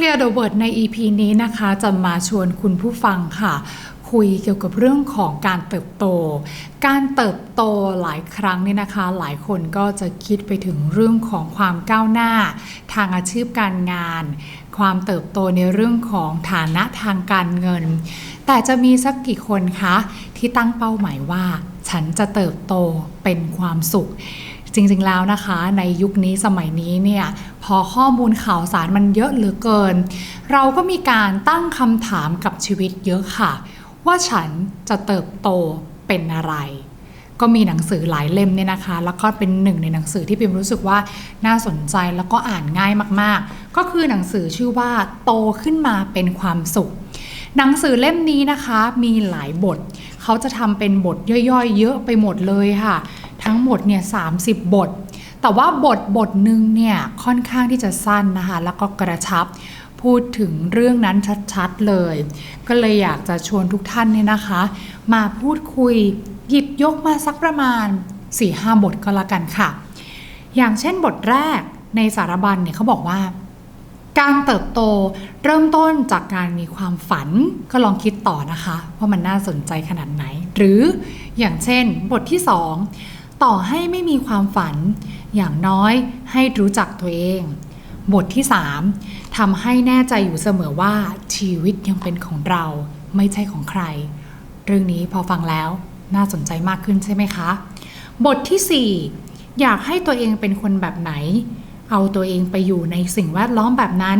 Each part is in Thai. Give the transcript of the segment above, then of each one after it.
Clear the Word ใน EP นี้นะคะจะมาชวนคุณผู้ฟังค่ะ คุยเกี่ยวกับเรื่องของการเติบโต การเติบโตหลายครั้งนี่นะคะ หลายคนก็จะคิดไปถึงเรื่องของความก้าวหน้า ทางอาชีพการงาน ความเติบโตในเรื่องของฐานะทางการเงิน แต่จะมีสักกี่คนคะที่ตั้งเป้าหมายว่า ฉันจะเติบโตเป็นความสุข จริงๆแล้วนะคะ ในยุคนี้สมัยนี้เนี่ยพอข้อมูลข่าวสารมันเยอะเหลือเกิน เราก็มีการตั้งคำถามกับชีวิตเยอะค่ะ ว่าฉันจะเติบโตเป็นอะไรก็มีหนังสือหลายเล่มเนี่ยนะคะ แล้วก็เป็นหนึ่งในหนังสือที่พิมรู้สึกว่าน่าสนใจแล้วก็อ่านง่ายมากๆ ก็คือหนังสือชื่อว่าโตขึ้นมาเป็นความสุข หนังสือเล่มนี้นะคะมีหลายบท เขาจะทำเป็นบทย่อยๆ เยอะไปหมดเลยค่ะ ทั้งหมดเนี่ย30บท แต่ว่าบทบทหนึ่งเนี่ยค่อนข้างที่จะสั้นนะคะ แล้วก็กระชับพูดถึงเรื่องนั้นชัดๆเลย ก็เลยอยากจะชวนทุกท่านเนี่ยนะคะ มาพูดคุยหยิบยกมาสักประมาณ 4-5 บทก็แล้วกันค่ะ อย่างเช่นบทแรกในสารบัญเนี่ยเขาบอกว่า การเติบโตเริ่มต้นจากการมีความฝันก็ลองคิดต่อนะคะ ว่ามันน่าสนใจขนาดไหน หรืออย่างเช่นบทที่ 2 ต่อให้ไม่มีความฝัน อย่างน้อยให้รู้จักตัวเอง บทที่ 3ทำให้แน่ใจอยู่เสมอว่าชีวิตยังเป็นของเราไม่ใช่ของใคร เรื่องนี้พอฟังแล้วน่าสนใจมากขึ้นใช่ไหมคะ บทที่ 4 อยากให้ตัวเองเป็นคนแบบไหน เอาตัวเองไปอยู่ในสิ่งแวดล้อมแบบนั้น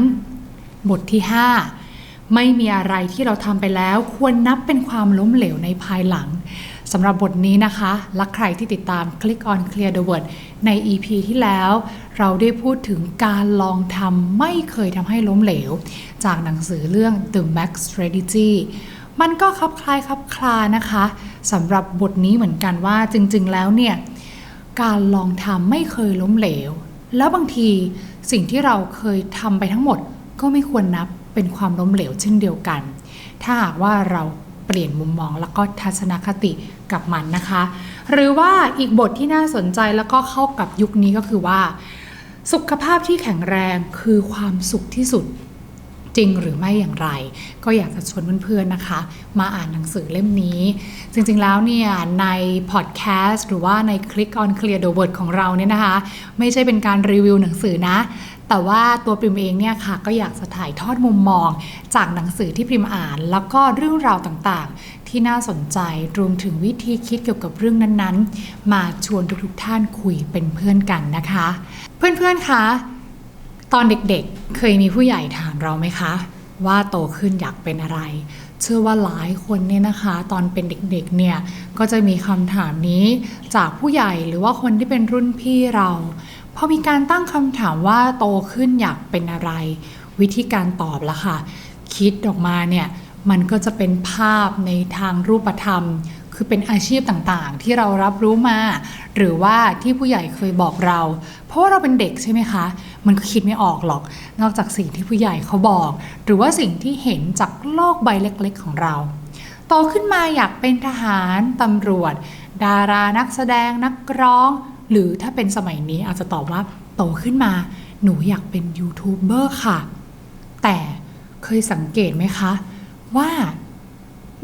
บทที่ 5 ไม่มีอะไรที่เราทำไปแล้วควรนับเป็นความล้มเหลวในภายหลัง สำหรับบทนี้นะคะและใครที่ติดตาม Click on Clear the Word ใน EP ที่แล้ว เราได้พูดถึงการลองทำไม่เคยทำให้ล้มเหลว จากหนังสือเรื่อง The Max Strategy มันก็คลับคล้ายคลับคลานะคะสำหรับบทนี้เหมือนกันว่าจริง ๆ แล้วเนี่ย การลองทำไม่เคยล้มเหลว แล้วบางทีสิ่งที่เราเคยทำไปทั้งหมดก็ไม่ควรนับเป็นความล้มเหลวเช่นเดียวกัน ถ้าหากว่าเราเปลี่ยนมุมมองแล้วก็ทัศนคติ กับมันนะคะ หรือว่าอีกบทที่น่าสนใจแล้วก็เข้ากับยุคนี้ก็คือว่า สุขภาพที่แข็งแรงคือความสุขที่สุด จริงหรือไม่อย่างไร ก็อยากจะชวนเพื่อนๆนะคะ มาอ่านหนังสือเล่มนี้ จริงๆแล้วเนี่ยในพอดแคสต์หรือว่าใน Click on Clear the Word ของเราเนี่ยนะคะ ไม่ใช่เป็นการรีวิวหนังสือนะ แต่ว่าตัวปริมเองเนี่ยค่ะก็อยากจะถ่ายทอดมุมมอง จากหนังสือที่ปริมอ่าน แล้วก็เรื่องราวต่างๆ ที่น่าสนใจรวมถึงวิธีคิดเกี่ยวกับเรื่องนั้นๆ มาชวนทุกๆท่านคุยเป็นเพื่อนกันนะคะ เพื่อนๆคะ ตอนเด็กๆ เคยมีผู้ใหญ่ถามเราไหมคะ ว่าโตขึ้นอยากเป็นอะไร เชื่อว่าหลายคนเนี่ยนะคะ ตอนเป็นเด็กๆเนี่ยก็จะมีคำถามนี้จากผู้ใหญ่หรือว่าคนที่เป็นรุ่นพี่เราพอมีการตั้งคำถามว่าโตขึ้นอยากเป็นอะไร วิธีการตอบละค่ะ คิดออกมาเนี่ยมันก็จะเป็นภาพในทางรูปธรรม คือเป็นอาชีพต่างๆ ที่เรารับรู้มา หรือว่าที่ผู้ใหญ่เคยบอกเรา เพราะาเราเป็นเด็กใช่ไหมคะ มันก็คิดไม่ออกหรอก นอกจากสิ่งที่ผู้ใหญ่เขาบอก หรือว่าสิ่งที่เห็นจากโลกใบเล็กๆของเราโตขึ้นมาอยากเป็นทหาร ตำรวจ ดารานักแสดงนักร้อง หรือถ้าเป็นสมัยนี้อาจจะตอบว่าโตขึ้นมา หนูอยากเป็นยูทูบเบอร์ค่ะ แต่เคยสังเกตไหมคะ ว่า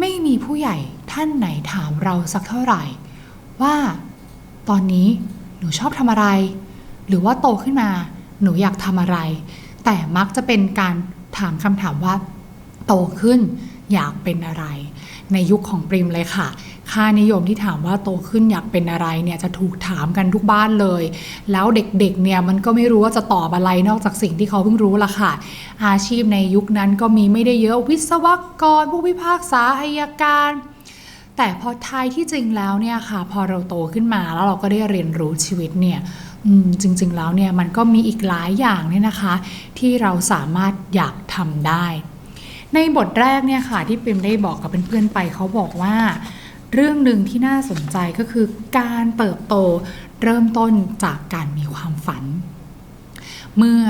ไม่มีผู้ใหญ่ท่านไหนถามเราสักเท่าไหร่ ว่าตอนนี้หนูชอบทำอะไร หรือว่าโตขึ้นมาหนูอยากทำอะไร แต่มักจะเป็นการถามคำถามว่า โตขึ้นอยากเป็นอะไร ในยุคของปริมเลยค่ะ ค่านิยมที่ถามว่าโตขึ้นอยากเป็นอะไรเนี่ยจะถูกถามกันทุกบ้านเลย แล้วเด็กๆเนี่ยมันก็ไม่รู้ว่าจะตอบอะไรนอกจากสิ่งที่เขาเพิ่งรู้ละค่ะ อาชีพในยุคนั้นก็มีไม่ได้เยอะวิศวกรผู้พิพากษาอายการแต่พอท้ายที่จริงแล้วเนี่ยค่ะ พอเราโตขึ้นมาแล้วเราก็ได้เรียนรู้ชีวิตเนี่ยจริง ๆ แล้วเนี่ยมันก็มีอีกหลายอย่างเนี่ยนะคะ ที่เราสามารถอยากทำได้ ในบทแรกเนี่ยค่ะที่ปิมได้บอกกับเพื่อนๆไปเขาบอกว่า เรื่องหนึ่งที่น่าสนใจก็คือการเติบโตเริ่มต้นจากการมีความฝัน เมื่อ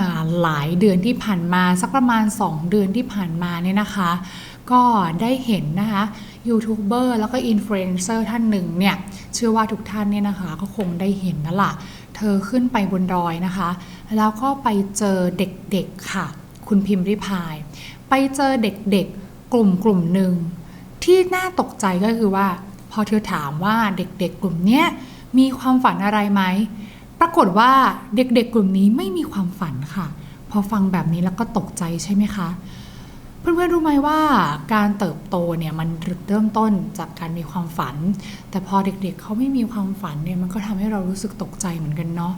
หลายเดือนที่ผ่านมาสักประมาณ 2 เดือนที่ผ่านมาเนี่ยนะคะ ก็ได้เห็นนะคะยูทูบเบอร์แล้วก็อินฟลูเอนเซอร์ท่านหนึ่งเนี่ยเชื่อว่าทุกท่านเนี่ยนะคะก็คงได้เห็นนั่นแหละเธอขึ้นไปบนดอยนะคะ แล้วก็ไปเจอเด็กๆค่ะ คุณพิมพ์ริพาย ไปเจอเด็กๆกลุ่มกลุ่มหนึ่งที่น่าตกใจก็คือว่า พอเธอถามว่าเด็กๆกลุ่มเนี้ยมีความฝันอะไรไหม ปรากฏว่าเด็กๆกลุ่มนี้ไม่มีความฝันค่ะ พอฟังแบบนี้แล้วก็ตกใจใช่ไหมคะ เพื่อนๆรู้ไหมว่าการเติบโตเนี่ยมันเริ่มต้นจากการมีความฝัน แต่พอเด็กๆเขาไม่มีความฝันเนี่ยมันก็ทำให้เรารู้สึกตกใจเหมือนกันเนาะ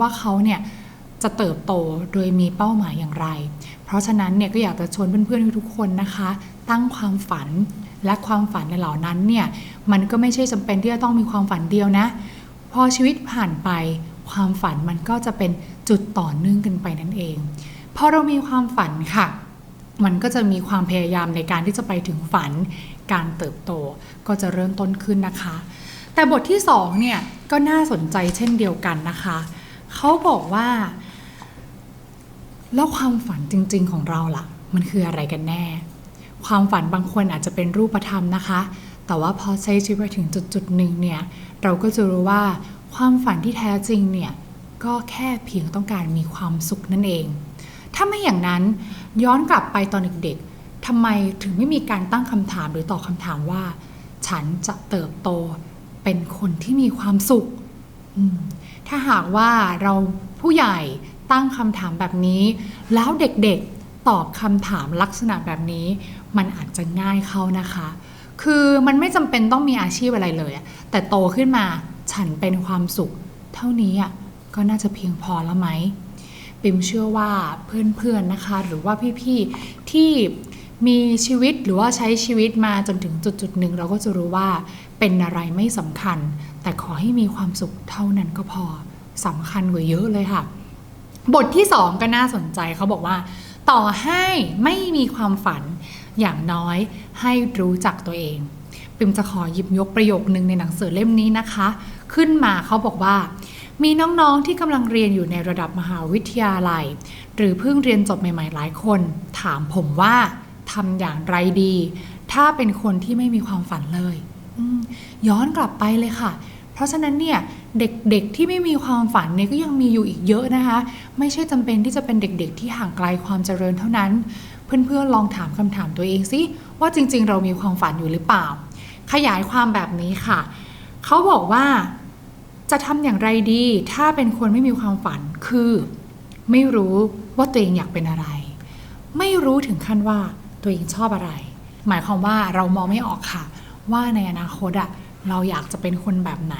ว่าเขาเนี่ย จะเติบโตโดยมีเป้าหมายอย่างไร เพราะฉะนั้นเนี่ยก็อยากจะชวนเพื่อนๆทุกคนนะคะ ตั้งความฝันและความฝันในเหล่านั้นเนี่ยมันก็ไม่ใช่จำเป็นที่จะต้องมีความฝันเดียวนะ พอชีวิตผ่านไปความฝันมันก็จะเป็นจุดต่อเนื่องกันไปนั่นเอง พอเรามีความฝันค่ะ มันก็จะมีความพยายามในการที่จะไปถึงฝัน การเติบโตก็จะเริ่มต้นขึ้นนะคะ แต่บทที่สองเนี่ยก็น่าสนใจเช่นเดียวกันนะคะ เขาบอกว่า แล้วความฝันจริง ๆ ของเราล่ะ มันคืออะไรกันแน่ ความฝันบางคนอาจจะเป็นรูปธรรมนะคะ แต่ว่าพอใช้ชีวิตไปถึงจุดจุดๆหนึ่งเนี่ยเราก็จะรู้ว่าความฝันที่แท้จริงเนี่ยก็แค่เพียงต้องการมีความสุขนั่นเอง ถ้าไม่อย่างนั้นย้อนกลับไปตอนเด็กๆทำไมถึงไม่มีการตั้งคำถามหรือตอบคำถามว่า ฉันจะเติบโตเป็นคนที่มีความสุข ถ้าหากว่าเราผู้ใหญ่ ตั้งคำถามแบบนี้ แล้วเด็กๆตอบคำถามลักษณะแบบนี้ มันอาจจะง่ายเข้านะคะ คือมันไม่จำเป็นต้องมีอาชีพอะไรเลย แต่โตขึ้นมาฉันเป็นความสุข เท่านี้อะก็น่าจะเพียงพอแล้วไหมปิมเชื่อว่าเพื่อนๆนะคะ หรือว่าพี่ๆที่มีชีวิตหรือว่าใช้ชีวิตมาจนถึงจุดจุดๆหนึ่งเราก็จะรู้ว่าเป็นอะไรไม่สำคัญ แต่ขอให้มีความสุขเท่านั้นก็พอสำคัญกว่าเยอะเลยค่ะ บทที่สองก็น่าสนใจเขาบอกว่า ต่อให้ไม่มีความฝันอย่างน้อยให้รู้จักตัวเอง ปิมจะขอหยิบยกประโยคนึงในหนังสือเล่มนี้นะคะ ขึ้นมาเขาบอกว่า มีน้องๆที่กำลังเรียนอยู่ในระดับมหาวิทยาลัย หรือเพิ่งเรียนจบใหม่ๆหลายคน ถามผมว่าทำอย่างไรดี ถ้าเป็นคนที่ไม่มีความฝันเลยย้อนกลับไปเลยค่ะ ราะฉะนั้นเนี่ยเด็กๆที่ไม่มีความฝันเนี่ยก็ยังมีอยู่อีกเยอะนะคะ ไม่ใช่จำเป็นที่จะเป็นเด็กๆ ที่ห่างไกลความเจริญเท่านั้น เพื่อนๆลองถามคำถามตัวเองสิว่าจริง ๆ เรามีความฝันอยู่หรือเปล่า ขยายความแบบนี้ค่ะ เขาบอกว่าจะทำอย่างไรดี ถ้าเป็นคนไม่มีความฝันคือ ไม่รู้ว่าตัวเองอยากเป็นอะไร ไม่รู้ถึงขั้นว่าตัวเองชอบอะไร หมายความว่าเรามองไม่ออกค่ะ ว่าในอนาคตอะ เราอยากจะเป็นคนแบบไหน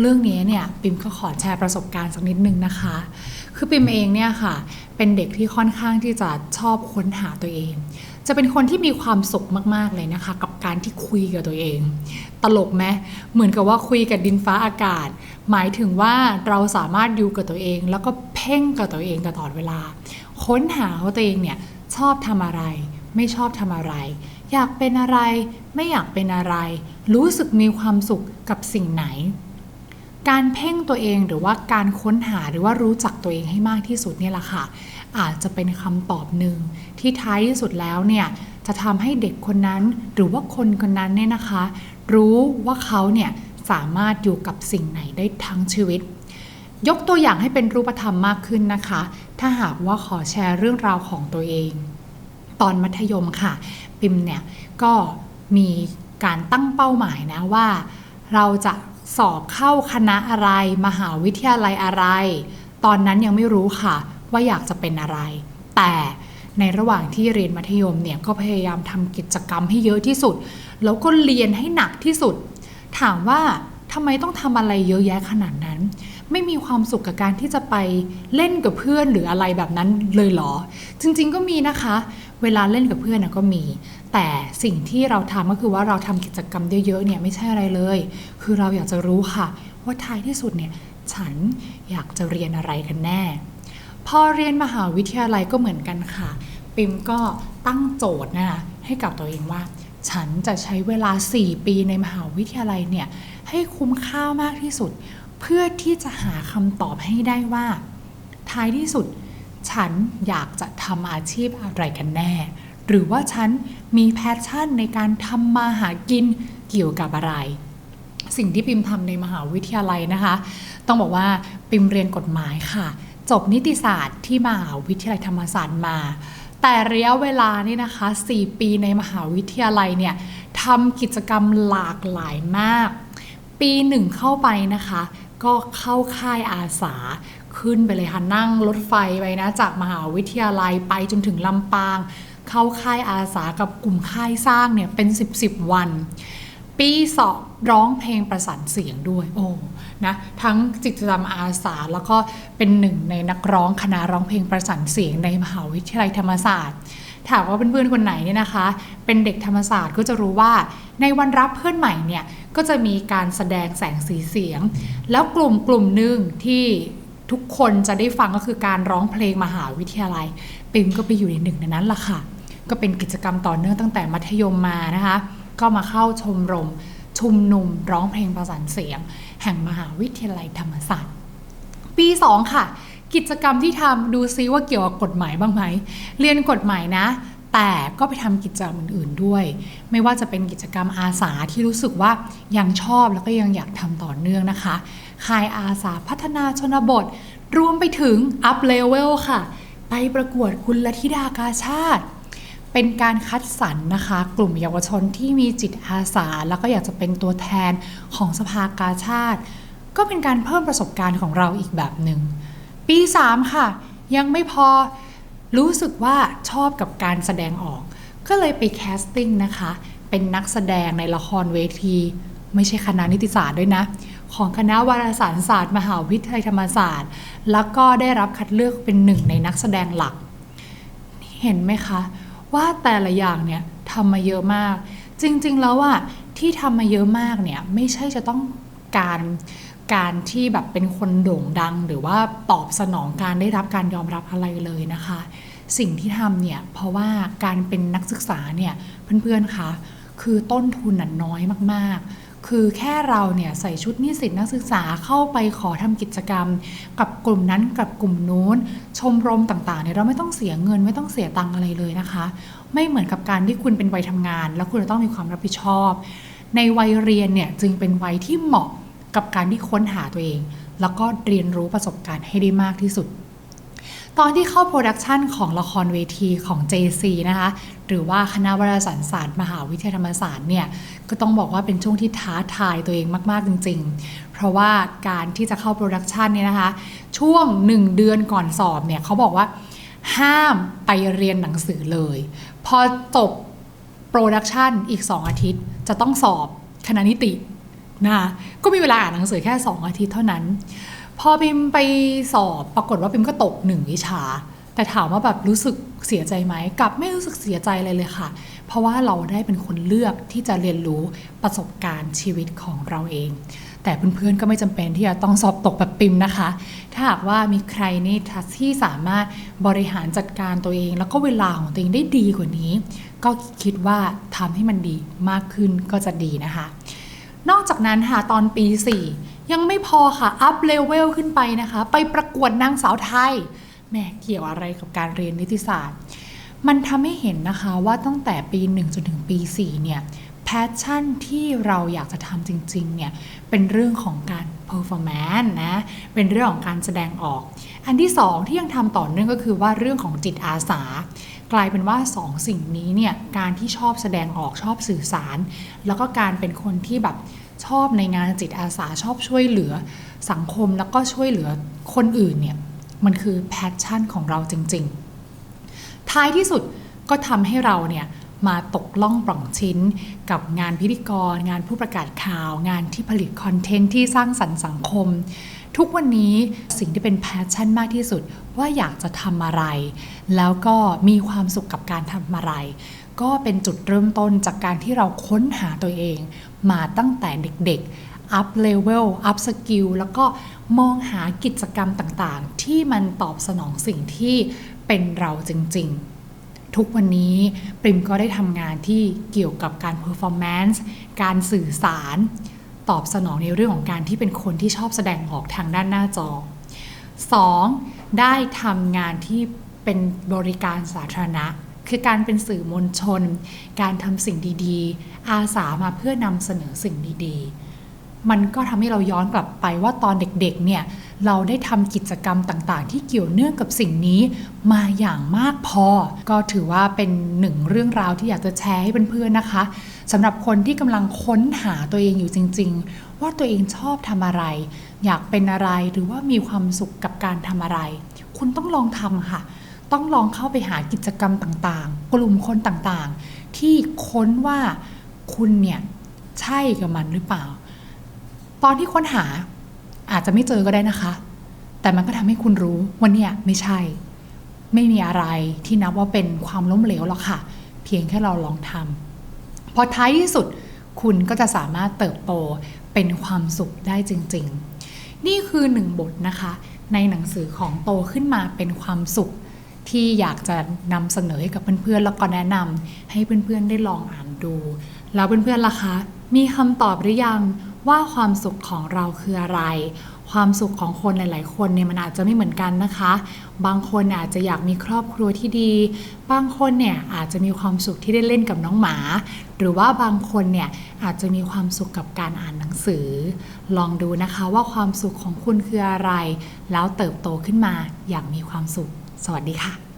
เรื่องนี้เนี่ยปิมก็ขอแชร์ประสบการณ์สักนิดนึงนะคะ คือปิมเองเนี่ยค่ะ เป็นเด็กที่ค่อนข้างที่จะชอบค้นหาตัวเอง จะเป็นคนที่มีความสุขมากๆเลยนะคะ กับการที่คุยกับตัวเอง ตลกไหมเหมือนกับว่าคุยกับดินฟ้าอากาศ หมายถึงว่าเราสามารถอยู่กับตัวเอง แล้วก็เพ่งกับตัวเองตลอดเวลา ค้นหาว่าตัวเองเนี่ยชอบทำอะไร ไม่ชอบทำอะไร อยากเป็นอะไร ไม่อยากเป็นอะไร รู้สึกมีความสุขกับสิ่งไหน การเพ่งตัวเองหรือว่าการค้นหาหรือว่ารู้จักตัวเองให้มากที่สุดเนี่ยแหละค่ะ อาจจะเป็นคำตอบหนึ่งที่ท้ายที่สุดแล้วเนี่ยจะทำให้เด็กคนนั้นหรือว่าคนคนนั้นเนี่ยนะคะ รู้ว่าเขาเนี่ยสามารถอยู่กับสิ่งไหนได้ทั้งชีวิต ยกตัวอย่างให้เป็นรูปธรรมมากขึ้นนะคะ ถ้าหากว่าขอแชร์เรื่องราวของตัวเอง ตอนมัธยมค่ะ ปิมเนี่ยก็มีการตั้งเป้าหมายนะว่า เราจะสอบเข้าคณะอะไร มหาวิทยาลัยอะไร ตอนนั้นยังไม่รู้ค่ะ ว่าอยากจะเป็นอะไร แต่ในระหว่างที่เรียนมัธยมเนี่ยก็พยายามทำกิจกรรมให้เยอะที่สุด แล้วก็เรียนให้หนักที่สุด ถามว่าทำไมต้องทำอะไรเยอะแยะขนาดนั้น ไม่มีความสุขกับการที่จะไปเล่นกับเพื่อนหรืออะไรแบบนั้นเลยเหรอ จริงๆก็มีนะคะ เวลาเล่นกับเพื่อนนะก็มี แต่สิ่งที่เราทำก็คือว่าเราทำกิจกรรมเยอะๆเนี่ยไม่ใช่อะไรเลย คือเราอยากจะรู้ค่ะ ว่าท้ายที่สุดเนี่ยฉันอยากจะเรียนอะไรกันแน่ พอเรียนมหาวิทยาลัยก็เหมือนกันค่ะ ปิมก็ตั้งโจทย์นะคะให้กับตัวเองว่า ฉันจะใช้เวลา 4 ปีในมหาวิทยาลัยเนี่ยให้คุ้มค่ามากที่สุด เพื่อที่จะหาคำตอบให้ได้ว่า ท้ายที่สุด ฉันอยากจะทำอาชีพอะไรกันแน่ หรือว่าฉันมีแพชชั่นในการทำมาหากินเกี่ยวกับอะไร สิ่งที่ปิมทำในมหาวิทยาลัยนะคะ ต้องบอกว่าปิมเรียนกฎหมายค่ะ จบนิติศาสตร์ที่มหาวิทยาลัยธรรมศาสตร์มา แต่ระยะเวลานี่นะคะ 4 ปีในมหาวิทยาลัยเนี่ยทำกิจกรรมหลากหลายมาก ปีหนึ่งเข้าไปนะคะ ก็เข้าค่ายอาสาขึ้นไปเลยค่ะนั่งรถไฟไปนะ จากมหาวิทยาลัยไปจนถึงลำปาง เข้าค่ายอาสากับกลุ่มค่ายสร้างเนี่ยเป็น 10 10 วัน ปีสอบร้องเพลงประสานเสียงด้วยโอ้นะทั้งกิจกรรมอาสาแล้วก็เป็นหนึ่งในนักร้องคณะร้องเพลงประสานเสียงในมหาวิทยาลัยธรรมศาสตร์ถามว่าเพื่อนๆคนไหนเนี่ยนะคะ เป็นเด็กธรรมศาสตร์ก็จะรู้ว่าในวันรับเพื่อนใหม่เนี่ย ก็จะมีการแสดงแสงสีเสียง แล้วกลุ่มกลุ่มหนึ่งที่ทุกคนจะได้ฟังก็คือการร้องเพลงมหาวิทยาลัย ปิมก็ไปอยู่ในหนึ่งในนั้นละค่ะ ก็เป็นกิจกรรมต่อเนื่องตั้งแต่มัธยมมานะคะ ก็มาเข้าชมรม ชุมนุมร้องเพลงประสานเสียง แห่งมหาวิทยาลัยธรรมศาสตร์ปี 2 ค่ะ กิจกรรมที่ทำดูซิว่าเกี่ยวกับกฎหมายบ้างไหม เรียนกฎหมายนะ แต่ก็ไปทำกิจกรรมอื่น ๆด้วย ไม่ว่าจะเป็นกิจกรรมอาสาที่รู้สึกว่ายังชอบแล้วก็ยังอยากทำต่อเนื่องนะคะค่ายอาสาพัฒนาชนบท รวมไปถึง up level ค่ะ ไปประกวดคุณลธิดากาชาติ เป็นการคัดสรรนะคะ กลุ่มเยาวชนที่มีจิตอาสา แล้วก็อยากจะเป็นตัวแทนของสภากาชาติ ก็เป็นการเพิ่มประสบการณ์ของเราอีกแบบหนึ่งปี 3 ค่ะ ยังไม่พอ รู้สึกว่าชอบกับการแสดงออก ก็เลยไปแคสติ้งนะคะ เป็นนักแสดงในละครเวที ไม่ใช่คณะนิติศาสตร์ด้วยนะ ของคณะวารสารศาสตร์ มหาวิทยาลัยธรรมศาสตร์ แล้วก็ได้รับคัดเลือกเป็นหนึ่งในนักแสดงหลัก เห็นไหมคะ ว่าแต่ละอย่างเนี่ยทำมาเยอะมาก จริงๆแล้วอะที่ทำมาเยอะมากเนี่ยไม่ใช่จะต้องการ การที่แบบเป็นคนโด่งดัง หรือว่าตอบสนองการได้รับการยอมรับอะไรเลยนะคะ สิ่งที่ทำเนี่ยเพราะว่าการเป็นนักศึกษาเนี่ยเพื่อนๆคะคือต้นทุนน่ะน้อยมากๆ คือแค่เราเนี่ยใส่ชุดนิสิตนักศึกษาเข้าไปขอทำกิจกรรม กับกลุ่มนั้นกับกลุ่มนู้น ชมรมต่างๆเนี่ยเราไม่ต้องเสียเงินไม่ต้องเสียตังอะไรเลยนะคะ ไม่เหมือนกับการที่คุณเป็นวัยทำงาน แล้วคุณจะต้องมีความรับผิดชอบ ในวัยเรียนเนี่ยจึงเป็นวัยที่เหมาะ กับการที่ค้นหาตัวเอง แล้วก็เรียนรู้ประสบการณ์ให้ได้มากที่สุด ตอนที่เข้าโปรดักชันของละครเวทีของ JC นะคะ หรือว่าคณะวารสารศาสตร์ มหาวิทยาลัยธรรมศาสตร์เนี่ย ก็ต้องบอกว่าเป็นช่วงที่ท้าทายตัวเองมากๆจริง ๆ เพราะว่าการที่จะเข้าโปรดักชันเนี่ยนะคะ ช่วง 1 เดือนก่อนสอบเนี่ยเขาบอกว่าห้ามไปเรียนหนังสือเลย พอจบโปรดักชันอีก 2 อาทิตย์จะต้องสอบคณะนิติ นะคะก็มีเวลาอ่านหนังสือแค่ 2 อาทิตย์เท่านั้น พอพิมไปสอบปรากฏว่าพิมก็ตกหนึ่งวิชา แต่ถามว่าแบบรู้สึกเสียใจไหมกลับไม่รู้สึกเสียใจเลยเลยค่ะ เพราะว่าเราได้เป็นคนเลือกที่จะเรียนรู้ประสบการณ์ชีวิตของเราเอง แต่เพื่อนๆก็ไม่จำเป็นที่จะต้องสอบตกแบบปิมนะคะ ถ้าหากว่ามีใครนี่ที่สามารถบริหารจัดการตัวเอง แล้วก็เวลาของตัวเองได้ดีกว่านี้ ก็คิดว่าทำให้มันดีมากขึ้นก็จะดีนะคะ นอกจากนั้นค่ะตอนปี 4 ยังไม่พอค่ะ อัพเลเวลขึ้นไปนะคะ ไปประกวดนางสาวไทยแม่เกี่ยวอะไรกับการเรียนนิติศาสตร์ มันทำให้เห็นนะคะว่าตั้งแต่ปี 1 จนถึงปี 4 เนี่ยแพชชั่นที่เราอยากจะทำจริงๆเนี่ยเป็นเรื่องของการ performance นะเป็นเรื่องของการแสดงออก อันที่ 2 ที่ยังทำต่อเนื่องก็คือว่าเรื่องของจิตอาสา กลายเป็นว่า2สิ่งนี้เนี่ยการที่ชอบแสดงออกชอบสื่อสาร แล้วก็การเป็นคนที่แบบชอบในงานจิตอาสาชอบช่วยเหลือสังคมแล้วก็ช่วยเหลือคนอื่นเนี่ยมันคือแพชชั่นของเราจริง ๆ ท้ายที่สุดก็ทำให้เราเนี่ยมาตกล่องปล่องชิ้น กับงานพิธีกร งานผู้ประกาศข่าว งานที่ผลิตคอนเทนต์ที่สร้างสรรค์สังคม ทุกวันนี้สิ่งที่เป็นแพชชั่นมากที่สุด ว่าอยากจะทำอะไร แล้วก็มีความสุขกับการทำอะไร ก็เป็นจุดเริ่มต้นจากการที่เราค้นหาตัวเอง มาตั้งแต่เด็กๆ up level up skill แล้วก็มองหากิจกรรมต่างๆ ที่มันตอบสนองสิ่งที่เป็นเราจริงๆทุกวันนี้ปริมก็ได้ทำงานที่เกี่ยวกับการ performance การสื่อสาร ตอบสนองในเรื่องของการที่เป็นคนที่ชอบแสดงออกทางด้านหน้าจอ 2. ได้ทำงานที่เป็นบริการสาธารณะ คือการเป็นสื่อมวลชน การทำสิ่งดีๆ อาสามาเพื่อนำเสนอสิ่งดีๆ มันก็ทำให้เราย้อนกลับไปว่าตอนเด็กๆเนี่ยเราได้ทำกิจกรรมต่างๆ ที่เกี่ยวเนื่องกับสิ่งนี้มาอย่างมากพอ ก็ถือว่าเป็นหนึ่งเรื่องราวที่อยากจะแชร์ให้เพื่อนๆนะคะสำหรับคนที่กำลังค้นหาตัวเองอยู่จริง ๆ ว่าตัวเองชอบทำอะไร อยากเป็นอะไรหรือว่ามีความสุขกับการทำอะไร คุณต้องลองทำค่ะ ต้องลองเข้าไปหากิจกรรมต่างๆ กลุ่มคนต่างๆ ที่ค้นว่าคุณเนี่ยใช่กับมันหรือเปล่า ตอนที่ค้นหาอาจจะไม่เจอก็ได้นะคะ แต่มันก็ทำให้คุณรู้ว่าเนี่ยไม่ใช่ ไม่มีอะไรที่นับว่าเป็นความล้มเหลวหรอกค่ะ เพียงแค่เราลองทำพอท้ายที่สุดคุณก็จะสามารถเติบโตเป็นความสุขได้จริง ๆ นี่คือหนึ่งบทนะคะ ในหนังสือของโตขึ้นมาเป็นความสุข ที่อยากจะนำเสนอให้กับเพื่อนๆแล้วก็แนะนำให้เพื่อนๆได้ลองอ่านดู แล้วเพื่อนๆล่ะคะ มีคำตอบหรือยัง ว่าความสุขของเราคืออะไร ความสุขของคนหลาย ๆ คนเนี่ยมันอาจจะไม่เหมือนกันนะคะ บางคนอาจจะอยากมีครอบครัวที่ดี บางคนเนี่ยอาจจะมีความสุขที่ได้เล่นกับน้องหมา หรือว่าบางคนเนี่ยอาจจะมีความสุขกับการอ่านหนังสือ ลองดูนะคะว่าความสุขของคุณคืออะไร แล้วเติบโตขึ้นมาอย่างมีความสุข สวัสดีค่ะ